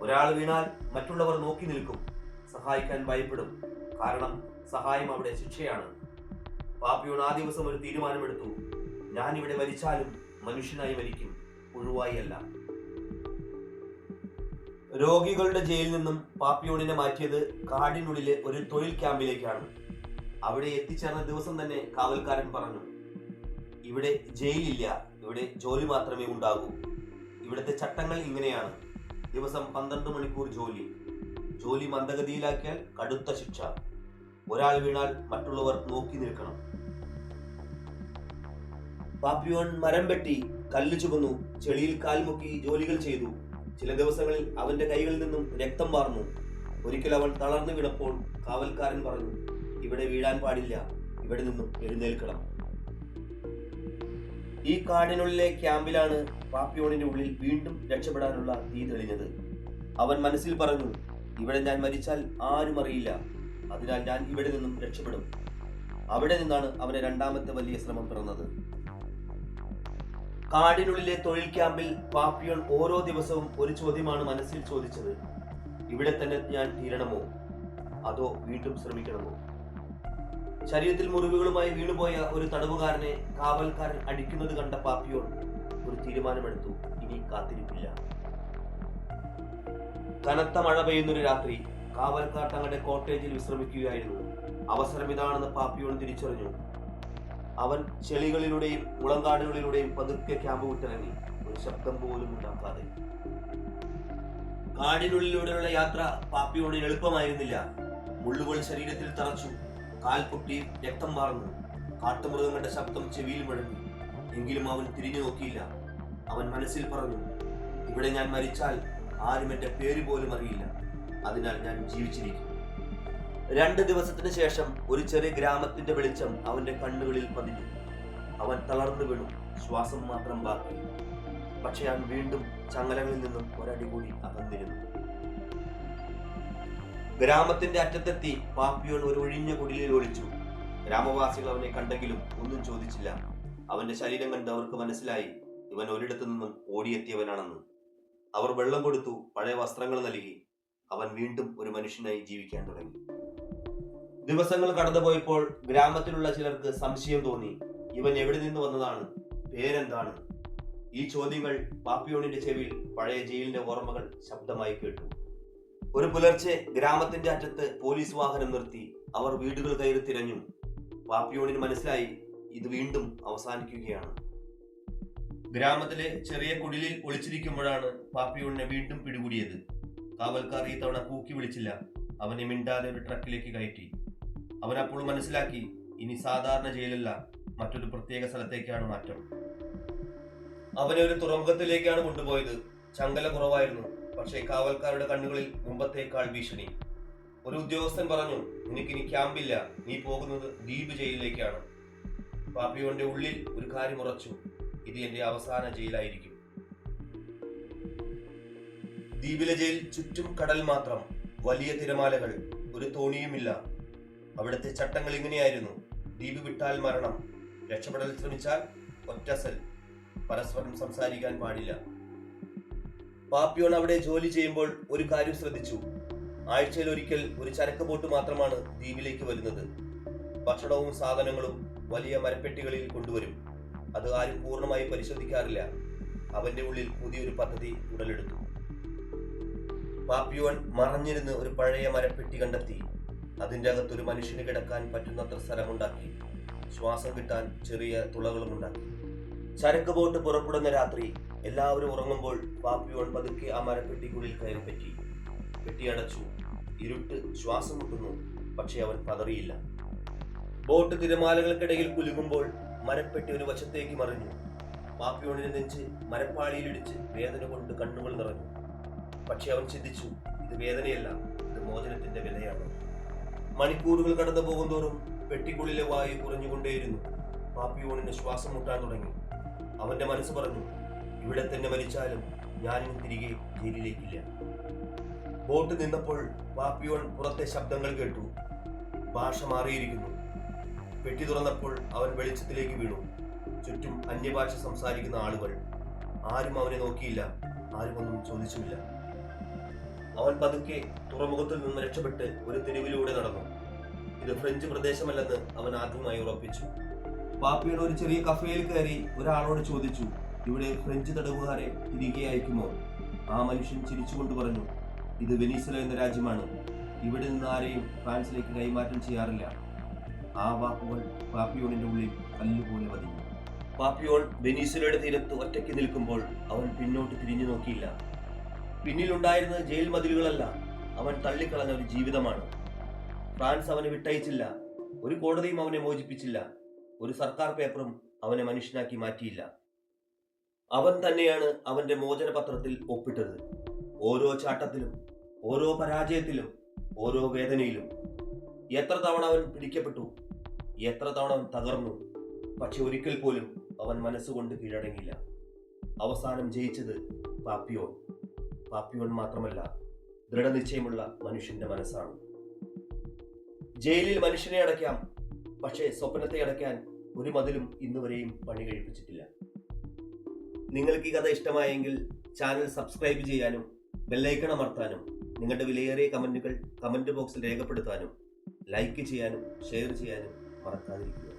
Speaker 1: ഒരാൾ വീണാൽ മറ്റുള്ളവർ നോക്കി നിൽക്കും. സഹായിക്കാൻ ഭയപ്പെടും. കാരണം സഹായം അവിടെ ശിക്ഷയാണ്. പാപ്പിയോൺ ആ ദിവസം ഒരു തീരുമാനമെടുത്തു. ഞാൻ ഇവിടെ മരിച്ചാലും മനുഷ്യനായി മരിക്കും. പുഴുവായി അല്ല രോഗികളുടെ ജയിലിൽ നിന്നും പാപ്പിയോണിനെ മാറ്റിയത് കാടിനുള്ളിലെ ഒരു തൊഴിൽ ക്യാമ്പിലേക്കാണ്. അവിടെ എത്തിച്ചേർന്ന ദിവസം തന്നെ കാവൽക്കാരൻ പറഞ്ഞു ഇവിടെ ജയിലില്ല. ഇവിടെ ജോലി മാത്രമേ ഉണ്ടാകൂ. ഇവിടുത്തെ ചട്ടങ്ങൾ ഇങ്ങനെയാണ്. ദിവസം പന്ത്രണ്ട് മണിക്കൂർ ജോലി. ജോലി മന്ദഗതിയിലാക്കിയാൽ കടുത്ത ശിക്ഷ. ഒരാൾ വീണാൽ മറ്റുള്ളവർ നോക്കി നിൽക്കണം. പാപ്പിയോൺ മരം വെട്ടി കല്ല് ചുമന്നു ചെളിയിൽ കാൽമുക്കി ജോലികൾ ചെയ്തു. ചില ദിവസങ്ങളിൽ അവന്റെ കൈകളിൽ നിന്നും രക്തം വാർന്നു. ഒരിക്കൽ അവൻ തളർന്നു വീണപ്പോൾ കാവൽക്കാരൻ പറഞ്ഞു ഇവിടെ വീഴാൻ പാടില്ല. ഇവിടെ നിന്നും എഴുന്നേൽക്കണം. ഈ കാടിനുള്ളിലെ ക്യാമ്പിലാണ് പാപ്പിയോണിന്റെ ഉള്ളിൽ വീണ്ടും രക്ഷപ്പെടാനുള്ള തീ തെളിഞ്ഞത്. അവൻ മനസ്സിൽ പറഞ്ഞു ഇവിടെ ഞാൻ മരിച്ചാൽ ആരും അറിയില്ല. അതിനാൽ ഞാൻ ഇവിടെ നിന്നും രക്ഷപ്പെടും. അവിടെ നിന്നാണ് അവന്റെ രണ്ടാമത്തെ വലിയ ശ്രമം പിറന്നത്. കാടിനുള്ളിലെ തൊഴിൽ ക്യാമ്പിൽ പാപ്പിയോൺ ഓരോ ദിവസവും ഒരു ചോദ്യമാണ് മനസ്സിൽ ചോദിച്ചത്. ഇവിടെ തന്നെ ഞാൻ തീരണമോ? അതോ വീണ്ടും ശ്രമിക്കണമോ? ശരീരത്തിൽ മുറിവുകളുമായി വീണുപോയ ഒരു തടവുകാരനെ കാവൽക്കാരൻ അടിക്കുന്നത് കണ്ട പാപ്പിയോൺ ഒരു തീരുമാനമെടുത്തു. ഇനി കാത്തിരിപ്പില്ല. കനത്ത മഴ പെയ്യുന്നൊരു രാത്രി കാവൽക്കാർ തങ്ങളുടെ കോട്ടേജിൽ വിശ്രമിക്കുകയായിരുന്നു. അവസരം ഇതാണെന്ന് പാപ്പിയോട് തിരിച്ചറിഞ്ഞു. അവൻ ചെളികളിലൂടെയും മുളങ്കാടുകളിലൂടെയും പതുക്കെ ക്യാമ്പ് വിട്ടിറങ്ങി ഒരു ശബ്ദം പോലും ഉണ്ടാക്കാതെ. കാടിനുള്ളിലൂടെയുള്ള യാത്ര പാപ്പിയോട് എളുപ്പമായിരുന്നില്ല. മുള്ളുകൾ ശരീരത്തിൽ തറച്ചു. കാൽ പൊട്ടി രക്തം വാർന്നു. കാട്ടുമൃഗങ്ങളുടെ ശബ്ദം ചെവിയിൽ മുഴങ്ങി. എങ്കിലും അവൻ തിരിഞ്ഞു നോക്കിയില്ല. അവൻ മനസ്സിൽ പറഞ്ഞു ഇവിടെ ഞാൻ മരിച്ചാൽ ആരും എന്റെ പേര് പോലും അറിയില്ല. അതിനാൽ ഞാൻ ജീവിച്ചിരിക്കും. രണ്ട് ദിവസത്തിന് ശേഷം ഒരു ചെറിയ ഗ്രാമത്തിന്റെ വെളിച്ചം അവന്റെ കണ്ണുകളിൽ പതിഞ്ഞു. അവൻ തളർന്നു വീണു. ശ്വാസം മാത്രം ബാക്കി. പക്ഷെ അവൻ വീണ്ടും ചങ്ങലകളിൽ നിന്നും ഒരടി കൂടി അകന്നിരുന്നു. ഗ്രാമത്തിന്റെ അറ്റത്തെത്തി പാപ്പിയോൺ ഒരു ഒഴിഞ്ഞ കുടിലിൽ ഒളിച്ചു. ഗ്രാമവാസികൾ അവനെ കണ്ടെങ്കിലും ഒന്നും ചോദിച്ചില്ല. അവന്റെ ശരീരം കണ്ട് അവർക്ക് മനസ്സിലായി. ഇവൻ ഒരിടത്തു നിന്നും ഓടിയെത്തിയവനാണെന്ന്. അവർ വെള്ളം കൊടുത്തു പഴയ വസ്ത്രങ്ങൾ നൽകി. അവൻ വീണ്ടും ഒരു മനുഷ്യനായി ജീവിക്കാൻ തുടങ്ങി. ദിവസങ്ങൾ കടന്നുപോയപ്പോൾ ഗ്രാമത്തിലുള്ള ചിലർക്ക് സംശയം തോന്നി. ഇവൻ എവിടെ നിന്ന് വന്നതാണ്? പേരെന്താണ്? ഈ ചോദ്യങ്ങൾ പാപ്പിയോണിന്റെ ചെവിയിൽ പഴയ ജയിലിന്റെ ഓർമ്മകൾ ശബ്ദമായി കേട്ടു. ഒരു പുലർച്ചെ ഗ്രാമത്തിന്റെ അറ്റത്ത് പോലീസ് വാഹനം നിർത്തി. അവർ വീടുകൾ കയറി തിരഞ്ഞു. പാപ്പിയോണിന് മനസ്സിലായി ഇത് വീണ്ടും അവസാനിക്കുകയാണ്. ഗ്രാമത്തിലെ ചെറിയ കുടിലിൽ ഒളിച്ചിരിക്കുമ്പോഴാണ് പാപ്പിയോണിനെ വീണ്ടും പിടികൂടിയത്. കാവൽക്കാർ ഈ തവണ കൂക്കി വിളിച്ചില്ല. അവനെ മിണ്ടാതെ ഒരു ട്രക്കിലേക്ക് കയറ്റി. അവൻ അപ്പോൾ മനസ്സിലാക്കി ഇനി സാധാരണ ജയിലല്ല മറ്റൊരു പ്രത്യേക സ്ഥലത്തേക്കാണ് മാറ്റം. അവനെ ഒരു തുറമുഖത്തിലേക്കാണ് കൊണ്ടുപോയത്. ചങ്കല കുറവായിരുന്നു പക്ഷേ കാവൽക്കാരുടെ കണ്ണുകളിൽ മുമ്പത്തേക്കാൾ ഭീഷണി. ഒരു ഉദ്യോഗസ്ഥൻ പറഞ്ഞു നിനക്കിനി ക്യാമ്പില്ല നീ പോകുന്നത് ദ്വീപ് ജയിലിലേക്കാണ്. പാപ്പിയോന്റെ ഉള്ളിൽ ഒരു കാര്യം ഉറച്ചു. ഇത് എന്റെ അവസാന ജയിലായിരിക്കും. ദ്വീപിലെ ജയിൽ ചുറ്റും കടൽ മാത്രം. വലിയ തിരമാലകൾ ഒരു തോണിയുമില്ല. അവിടുത്തെ ചട്ടങ്ങൾ ഇങ്ങനെയായിരുന്നു. ദ്വീപ് വിട്ടാൽ മരണം. രക്ഷപ്പെടൽ ശ്രമിച്ചാൽ ഒറ്റസൽ പരസ്പരം സംസാരിക്കാൻ പാടില്ല. പാപ്പിയോൺ അവിടെ ജോലി ചെയ്യുമ്പോൾ ഒരു കാര്യം ശ്രദ്ധിച്ചു. ആഴ്ചയിൽ ഒരിക്കൽ ഒരു ചരക്ക് ബോട്ട് മാത്രമാണ് ദ്വീപിലേക്ക് വരുന്നത്. ഭക്ഷണവും സാധനങ്ങളും വലിയ മരപ്പെട്ടികളിൽ കൊണ്ടുവരും. അത് ആരും പൂർണമായി പരിശോധിക്കാറില്ല. അവന്റെ ഉള്ളിൽ പുതിയൊരു പദ്ധതി ഉടലെടുത്തു. പാപ്പിയോൻ മറഞ്ഞിരുന്ന് ഒരു പഴയ മരപ്പെട്ടി കണ്ടെത്തി. അതിന്റെ അകത്തൊരു മനുഷ്യന് കിടക്കാൻ പറ്റുന്നത്ര സ്ഥലമുണ്ടാക്കി. ശ്വാസം കിട്ടാൻ ചെറിയ തുളകളും ഉണ്ടാക്കി ചരക്ക് ബോട്ട് പുറപ്പെടുന്ന രാത്രി എല്ലാവരും ഉറങ്ങുമ്പോൾ പാപ്പിയോൺ പതുക്കെ ആ മരപ്പെട്ടിക്കുള്ളിൽ കയറി പറ്റി. പെട്ടി അടച്ചു. ഇരുട്ട് ശ്വാസം മുട്ടുന്നു. പക്ഷെ അവൻ പതറിയില്ല. ബോട്ട് തിരമാലകൾക്കിടയിൽ കുലുങ്ങുമ്പോൾ മരപ്പെട്ടി ഒരു വശത്തേക്ക് മറിഞ്ഞു. പാപ്പിയോണിനെ നെഞ്ച് മരപ്പാളിയിലിടിച്ച് വേദന കൊണ്ട് കണ്ണുകൾ നിറഞ്ഞു. പക്ഷെ അവൻ ചിന്തിച്ചു ഇത് വേദനയല്ല ഇത് മോചനത്തിന്റെ വിലയാണ്. മണിക്കൂറുകൾ കടന്നു പോകുന്തോറും പെട്ടിക്കുള്ളിലെ വായു കുറഞ്ഞുകൊണ്ടേയിരുന്നു. പാപ്പിയോണിന് ശ്വാസം മുട്ടാൻ തുടങ്ങി. അവന്റെ മനസ്സ് പറഞ്ഞു ഇവിടെ തന്നെ മരിച്ചാലും ഞാനിനി തിരികെ ജയിലിലേക്കില്ല. ബോട്ട് നിന്നപ്പോൾ പാപ്പിയോൺ പുറത്തെ ശബ്ദങ്ങൾ കേട്ടു. ഭാഷ മാറിയിരിക്കുന്നു. പെട്ടി തുറന്നപ്പോൾ അവൻ വെളിച്ചത്തിലേക്ക് വീണു. ചുറ്റും അന്യഭാഷ സംസാരിക്കുന്ന ആളുകൾ. ആരും അവനെ നോക്കിയില്ല. ആരും ഒന്നും ചോദിച്ചുമില്ല. അവൻ പതുക്കെ തുറമുഖത്തിൽ നിന്ന് രക്ഷപ്പെട്ട് ഒരു തെരുവിലൂടെ നടന്നു. ഇത് ഫ്രഞ്ച് പ്രദേശമല്ലെന്ന് അവൻ ആദ്യമായി ഉറപ്പിച്ചു. പാപ്പിയുടെ ഒരു ചെറിയ കഫേയിൽ കയറി ഒരാളോട് ചോദിച്ചു ഇവിടെ ഫ്രഞ്ച് തടവുകാരെ തിരികെ അയക്കുമോ? ആ മനുഷ്യൻ ചിരിച്ചുകൊണ്ട് പറഞ്ഞു ഇത് വെനീസല എന്ന രാജ്യമാണ്. ഇവിടെ നിന്ന് ആരെയും ഫ്രാൻസിലേക്ക് കൈമാറ്റം ചെയ്യാറില്ല. ആ വാക്കുകൾ പാപ്പിയോണിന്റെ ഉള്ളിൽ കല്ലുപോലെ പതിഞ്ഞു. പാപ്പിയോൺ വെനീസുലയുടെ തീരത്ത് ഒറ്റയ്ക്ക് നിൽക്കുമ്പോൾ അവൻ പിന്നോട്ട് തിരിഞ്ഞു നോക്കിയില്ല. പിന്നിലുണ്ടായിരുന്നത് ജയിൽ മതിലുകളല്ല അവൻ തള്ളിക്കളഞ്ഞ ഒരു ജീവിതമാണ്. ഫ്രാൻസ് അവനെ വിട്ടയച്ചില്ല ഒരു കോടതിയും അവനെ മോചിപ്പിച്ചില്ല ഒരു സർക്കാർ പേപ്പറും അവനെ മനുഷ്യനാക്കി മാറ്റിയില്ല. അവൻ തന്നെയാണ് അവന്റെ മോചനപത്രത്തിൽ ഒപ്പിട്ടത്. ഓരോ ചാട്ടത്തിലും ഓരോ പരാജയത്തിലും ഓരോ വേദനയിലും. എത്ര തവണ അവൻ പിടിക്കപ്പെട്ടു എത്ര തവണ തകർന്നു പക്ഷെ ഒരിക്കൽ പോലും അവൻ മനസ്സുകൊണ്ട് കീഴടങ്ങില്ല അവസാനം ജയിച്ചത് പാപ്പിയോൺ പാപ്പിയോൺ മാത്രമല്ല ദൃഢനിശ്ചയമുള്ള മനുഷ്യന്റെ മനസ്സാണ്. ജയിലിൽ മനുഷ്യനെ അടയ്ക്കാം പക്ഷേ സ്വപ്നത്തെ അടയ്ക്കാൻ ഒരു മതിലും ഇന്നുവരെയും പണി കഴിപ്പിച്ചിട്ടില്ല. നിങ്ങൾക്ക് ഈ കഥ ഇഷ്ടമായെങ്കിൽ ചാനൽ സബ്സ്ക്രൈബ് ചെയ്യാനും ബെല്ലൈക്കൺ അമർത്താനും നിങ്ങളുടെ വിലയേറിയ കമന്റുകൾ കമന്റ് ബോക്സിൽ രേഖപ്പെടുത്താനും ലൈക്ക് ചെയ്യാനും ഷെയർ ചെയ്യാനും മറക്കാതിരിക്കുക.